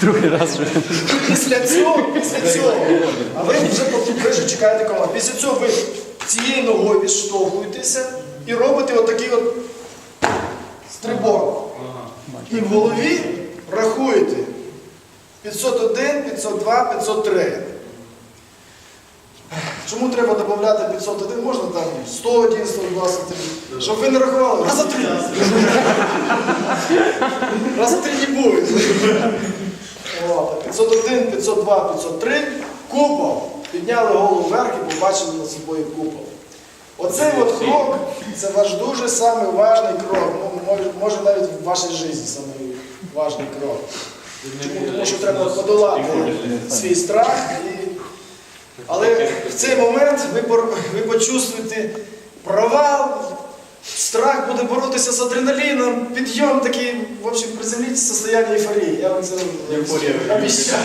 Другий раз вже. Після цього, після цього, а ви вже ви вже чекаєте команду. Після цього ви цією ногою відштовхуєтеся і робите отакий от стрибок. І в голові рахуєте 501, 502, 503. Чому треба додати 501? Можна там 101, 123, щоб ви не рахували. Раз за три. Раз за три 501, 502, 503. Купол. Підняли голову вверх і побачили над собою купол. Оцей от крок це ваш дуже самий важний крок. Ну, може, може навіть в вашій житті самий важний крок. Чому? Тому що треба подолати свій страх. І... Але в цей момент ви, ви почувствуєте провал, страх буде боротися з адреналіном, підйом такий, в общем, приземліться в состояние ейфорії. Я вам це обіцяю.